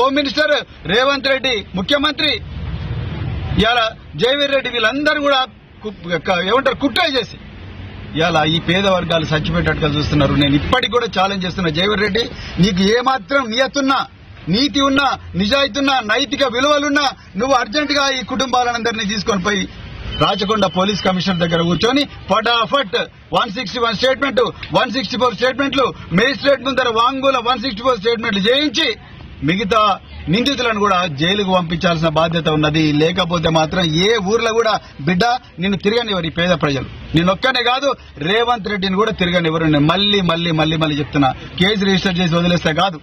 Home minister Revanth Reddy ముఖ్యమంత్రి ఇలా జయవీర్ రెడ్డి వీళ్ళందరూ కూడా ఏమంటారు కుట్ర చేసి. ఇలా ఈ పేద వర్గాలు చచ్చిపెట్టట్టుగా చూస్తున్నారు. నేను ఇప్పటికి కూడా ఛాలెంజ్ చేస్తున్నా జయవీర్ రెడ్డి నీకు ఏమాత్రం నియతున్నా నీతి ఉన్నా నిజాయితీ ఉన్నా నైతిక విలువలున్నా నువ్వు అర్జెంట్గా ఈ కుటుంబాలందరినీ తీసుకొని పోయి రాచకొండ పోలీస్ కమిషనర్ దగ్గర కూర్చొని ఫటాఫట్ one sixty one statement one sixty four స్టేట్మెంట్లు మేజిస్ట్రేట్ ముందర వాంగుల వన్ సిక్స్టీ ఫోర్ స్టేట్మెంట్లు చేయించి మిగతా నిందితులను కూడా జైలుకు పంపించాల్సిన బాధ్యత ఉన్నది. లేకపోతే మాత్రం ఏ ఊర్లో కూడా బిడ్డ నిన్ను తిరగనివ్వరు ఈ పేద ప్రజలు. నేనొక్కనే కాదు రేవంత్ రెడ్డిని కూడా తిరగనివ్వరు. నేను మళ్ళీ మళ్ళీ మళ్ళీ మళ్ళీ చెప్తున్నా. కేసు రిజిస్టర్ చేసి వదిలేస్తే కాదు.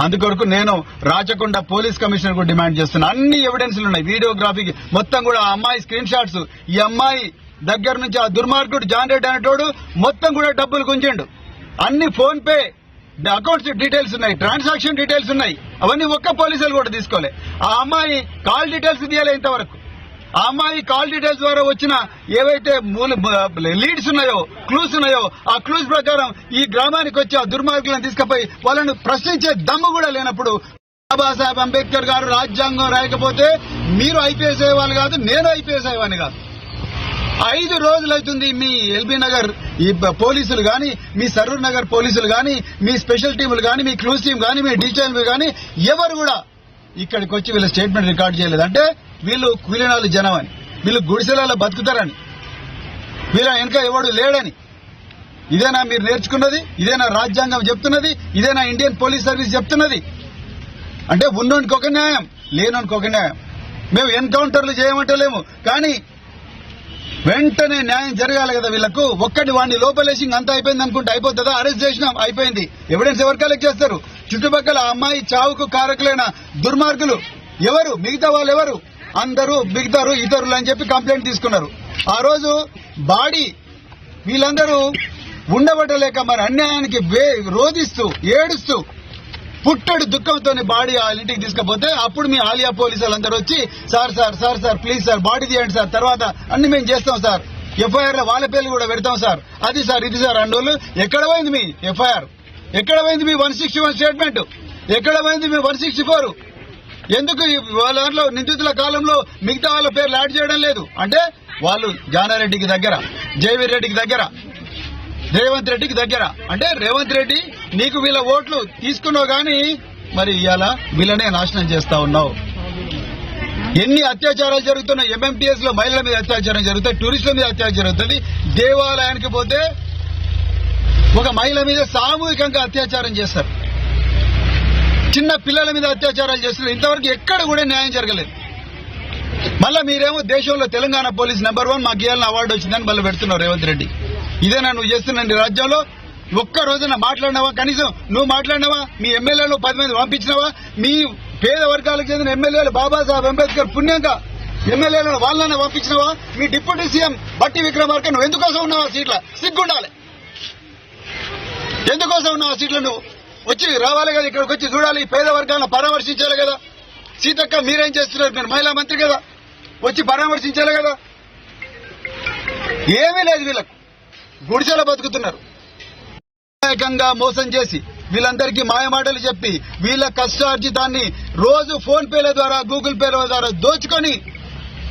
అందుకొరకు నేను రాచకొండ పోలీస్ కమిషనర్ కూడా డిమాండ్ చేస్తున్నా. అన్ని ఎవిడెన్స్లు ఉన్నాయి. వీడియోగ్రఫీకి మొత్తం కూడా ఆ అమ్మాయి స్క్రీన్ షాట్స్. ఈ అమ్మాయి దగ్గర నుంచి ఆ దుర్మార్గుడు జాన్ రెడ్డి అనేటోడు మొత్తం కూడా డబ్బులు గుంజిండు. అన్ని ఫోన్ పే అకౌంట్స్ డీటెయిల్స్ ఉన్నాయి ట్రాన్సాక్షన్ డీటెయిల్స్ ఉన్నాయి. అవన్నీ ఒక్క పోలీసులు కూడా తీసుకోలే. ఆ అమ్మాయి కాల్ డీటెయిల్స్ తీయాలి ఇంతవరకు. ఆ అమ్మాయి కాల్ డీటెయిల్స్ ద్వారా వచ్చిన ఏవైతే మూల లీడ్స్ ఉన్నాయో క్లూస్ ఉన్నాయో ఆ క్లూస్ ప్రకారం ఈ గ్రామానికి వచ్చి ఆ దుర్మార్గులను తీసుకుపోయి వాళ్ళను ప్రశ్నించే దమ్ము కూడా లేనప్పుడు బాబాసాహెబ్ అంబేద్కర్ గారు రాజ్యాంగం రాయకపోతే మీరు ఐపీఎస్ అయ్యేవాళ్ళు కాదు నేను ఐపీఎస్ అయ్యేవాడిని కాదు. ఐదు రోజులు అవుతుంది మీ ఎల్బీ నగర్ ఈ పోలీసులు గాని మీ సరూర్ నగర్ పోలీసులు గాని మీ స్పెషల్ టీములు గాని మీ క్లూస్ టీం గాని మీ డీటెయిల్ గాని ఎవరు కూడా ఇక్కడికి వచ్చి వీళ్ళ స్టేట్మెంట్ రికార్డ్ చేయలేదు అంటే వీళ్ళు కూలినాలు జనం అని వీళ్ళు గుడిసెలలో బతుకుతారని వీళ్ళ వెనక ఎవడు లేడని. ఇదేనా మీరు నేర్చుకున్నది? ఇదేనా రాజ్యాంగం చెప్తున్నది? ఇదేనా ఇండియన్ పోలీస్ సర్వీస్ చెప్తున్నది? అంటే ఉన్నోనికి ఒక న్యాయం లేనోనికి ఒక న్యాయం. మేము ఎన్కౌంటర్లు చేయమంటలేము. కానీ వెంటనే న్యాయం జరగాలి కదా వీళ్ళకు. ఒక్కటి వాడిని లోపలేసి అంతా అయిపోయింది అనుకుంటే అయిపోతుందా? అరెస్ట్ చేసినాం అయిపోయింది. ఎవిడెన్స్ ఎవరు కలెక్ట్ చేస్తారు? చుట్టుపక్కల అమ్మాయి చావుకు కారకులైన దుర్మార్గులు ఎవరు? మిగతా వాళ్ళు ఎవరు? అందరూ మిగతారు ఇతరులు అని చెప్పి కంప్లైంట్ తీసుకున్నారు. ఆ రోజు బాడీ వీళ్ళందరూ ఉండబట్టలేక మరి అన్యాయానికి వే- రోధిస్తూ ఏడుస్తూ పుట్టడు దుఃఖంతో బాడీ వాళ్ళ ఇంటికి తీసుకపోతే అప్పుడు మీ ఆలియా పోలీసు వాళ్ళందరూ వచ్చి sir sir sir sir please sir body తీయండి సార్ తర్వాత అన్ని మేము చేస్తాం సార్. ఎఫ్ఐఆర్లో వాళ్ళ పేర్లు కూడా పెడతాం సార్. అది సార్ ఇది సార్ అన్నోళ్ళు ఎక్కడ పోయింది మీ ఎఫ్ఐఆర్? ఎక్కడ పోయింది మీ వన్ సిక్స్టీ వన్ స్టేట్మెంట్? ఎక్కడ పోయింది మీ వన్ సిక్స్టీ ఫోర్? ఎందుకు వాళ్ళ దాంట్లో నిందితుల కాలంలో మిగతా వాళ్ళ పేర్లు యాడ్ చేయడం లేదు? అంటే వాళ్ళు జానారెడ్డికి దగ్గర జయవీర్ రెడ్డికి దగ్గర. రేవంత్ రెడ్డికి దగ్గర. అంటే రేవంత్ రెడ్డి నీకు వీళ్ళ ఓట్లు తీసుకున్నావు గాని మరి ఇవాళ వీళ్ళనే నాశనం చేస్తా ఉన్నావు. ఎన్ని అత్యాచారాలు జరుగుతున్నాయి? ఎంఎంటీఎస్లో మహిళల మీద అత్యాచారం జరుగుతాయి టూరిస్టుల మీద అత్యాచారం జరుగుతుంది. దేవాలయానికి పోతే ఒక మహిళ మీద సామూహికంగా అత్యాచారం చేస్తారు. చిన్న పిల్లల మీద అత్యాచారాలు చేస్తున్నారు. ఇంతవరకు ఎక్కడ కూడా న్యాయం జరగలేదు. మళ్ళా మీరేమో దేశంలో తెలంగాణ పోలీస్ నెంబర్ వన్ మాకు ఇవ్వాలని అవార్డు వచ్చిందని మళ్ళీ పెడుతున్నావు రేవంత్ రెడ్డి. ఇదేనా నువ్వు చేస్తున్న రాజ్యంలో. ఒక్క రోజున మాట్లాడినావా? కనీసం నువ్వు మాట్లాడినావా? మీ ఎమ్మెల్యేలు పది మంది పంపించినావా? మీ పేద వర్గాలకు చెందిన ఎమ్మెల్యేలు బాబాసాహెబ్ అంబేద్కర్ పుణ్యంగా ఎమ్మెల్యేలను వాళ్ళని పంపించినావా? మీ డిప్యూటీ సీఎం బట్టి విక్రమార్క నువ్వు ఎందుకోసం ఉన్నావా సీట్ల? సిగ్గుండాలి. ఎందుకోసం ఉన్నావా ఆ సీట్లు నువ్వు? వచ్చి రావాలి కదా ఇక్కడికి వచ్చి చూడాలి. పేద వర్గాలను పరామర్శించాలి కదా. సీతక్క మీరేం చేస్తున్నారు? మీరు మహిళా మంత్రి కదా. వచ్చి పరామర్శించాలి కదా. ఏమీ లేదు వీళ్ళకు. గుడిసెలో బతుకుతున్నారు. ఏకంగా మోసం చేసి వీళ్ళందరికీ మాయమాటలు చెప్పి వీళ్ళ కష్టార్జితాన్ని రోజు ఫోన్ పేల ద్వారా గూగుల్ పేల ద్వారా దోచుకొని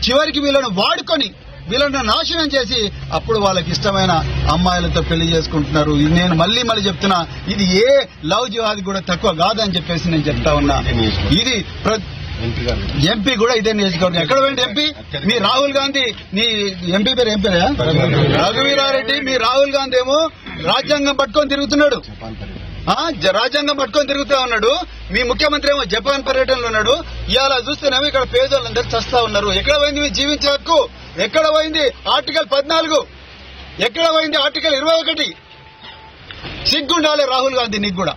చివరికి వీళ్ళను వాడుకొని వీళ్ళను నాశనం చేసి అప్పుడు వాళ్ళకి ఇష్టమైన అమ్మాయిలతో పెళ్ళి చేసుకుంటున్నారు. నేను మళ్ళీ మళ్ళీ చెప్తున్నా ఇది ఏ లవ్ జిహాద్ కూడా తక్కువ కాదని చెప్పేసి నేను చెప్తా ఉన్నా. ఇది ఎంపీ ఎంపీ కూడా ఇదే నియోజకవర్గం. ఎక్కడ పోయింది ఎంపీ? మీ రాహుల్ గాంధీ మీ ఎంపీ పేరు ఏం పేరా రఘువీరారెడ్డి మీ రాహుల్ గాంధీ ఏమో రాజ్యాంగం పట్టుకొని తిరుగుతున్నాడు. రాజ్యాంగం పట్టుకొని తిరుగుతా ఉన్నాడు. మీ ముఖ్యమంత్రి ఏమో జపాన్ పర్యటనలో ఉన్నాడు. ఇవాళ చూస్తేనేమో ఇక్కడ పేదోళ్ళందరూ చస్తా ఉన్నారు. ఎక్కడ పోయింది? మీ జీవించే హక్కు. ఎక్కడ పోయింది ఆర్టికల్ పద్నాలుగు ఎక్కడ పోయింది ఆర్టికల్ ఇరవై ఒకటి సిగ్గుండాలి రాహుల్ గాంధీ నీకు కూడా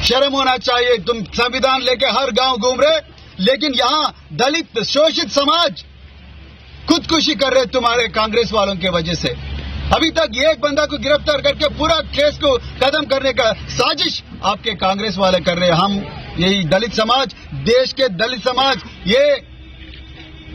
शर्म होना चाहिए तुम संविधान लेके हर गांव घूम रहे लेकिन यहाँ दलित शोषित समाज खुदकुशी कर रहे तुम्हारे कांग्रेस वालों के वजह से अभी तक एक बंदा को गिरफ्तार करके पूरा केस को खत्म करने का साजिश आपके कांग्रेस वाले कर रहे हैं हम यही दलित समाज देश के दलित समाज ये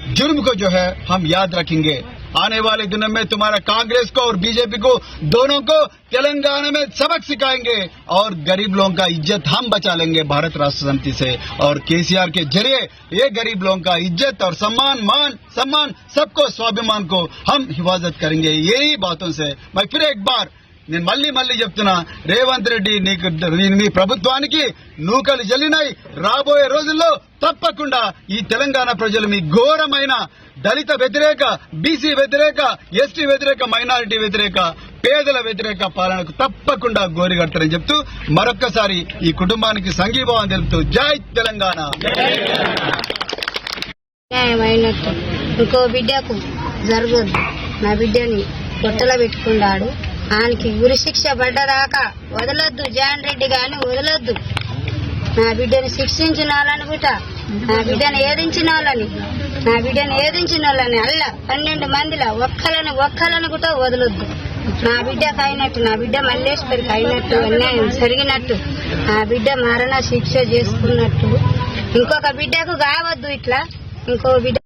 जुर्म को जो है हम याद रखेंगे। आने वाले दिनों में तुम्हारा कांग्रेस को और बीजेपी को, दोनों को तेलंगाना में सबक सिखाएँगे और गरीब लोगों का इज़्ज़त हम बचा लेंगे भारत राष्ट्र समिति से। और केसीआर के ज़रिए ये गरीब लोगों का इज़्ज़त और सम्मान, मान, सम्मान, सबको, स्वाभिमान को हम हिफाजत करेंगे। यही बातों से मैं फिर एक बार నేను మళ్ళీ మళ్ళీ చెప్తున్నా రేవంత్ రెడ్డి నీకు మీ ప్రభుత్వానికి నూకలు జల్లినాయి. రాబోయే రోజుల్లో తప్పకుండా ఈ తెలంగాణ ప్రజలు మీ ఘోరమైన దళిత వ్యతిరేక బీసీ వ్యతిరేక ఎస్టీ వ్యతిరేక మైనారిటీ వ్యతిరేక పేదల వ్యతిరేక పాలనకు తప్పకుండా గోరిగడతారని చెప్తూ మరొక్కసారి ఈ కుటుంబానికి సంఘీభావం తెలుపుతూ జై తెలంగాణ. ఇంకో బిడ్డకు జరగదు. నా బిడ్డని పొట్టలో పెట్టుకున్నాడు ఆయనకి ఉరి శిక్ష పడ్డదాకా వదలొద్దు. జాన్ రెడ్డి గాని వదలొద్దు. నా బిడ్డని శిక్షించిన వాళ్ళని గుట నా బిడ్డని ఏదించిన వాళ్ళని నా బిడ్డని ఏదించిన వాళ్ళని అల్ల పన్నెండు మందిలా ఒక్కలని ఒక్కలను కూడా వదలొద్దు. నా బిడ్డకు అయినట్టు నా బిడ్డ మల్లేశ్వరికి అయినట్టు అన్యాయం జరిగినట్టు నా బిడ్డ మరణ శిక్ష చేసుకున్నట్టు. ఇంకొక బిడ్డకు కావద్దు ఇట్లా. ఇంకో బిడ్డ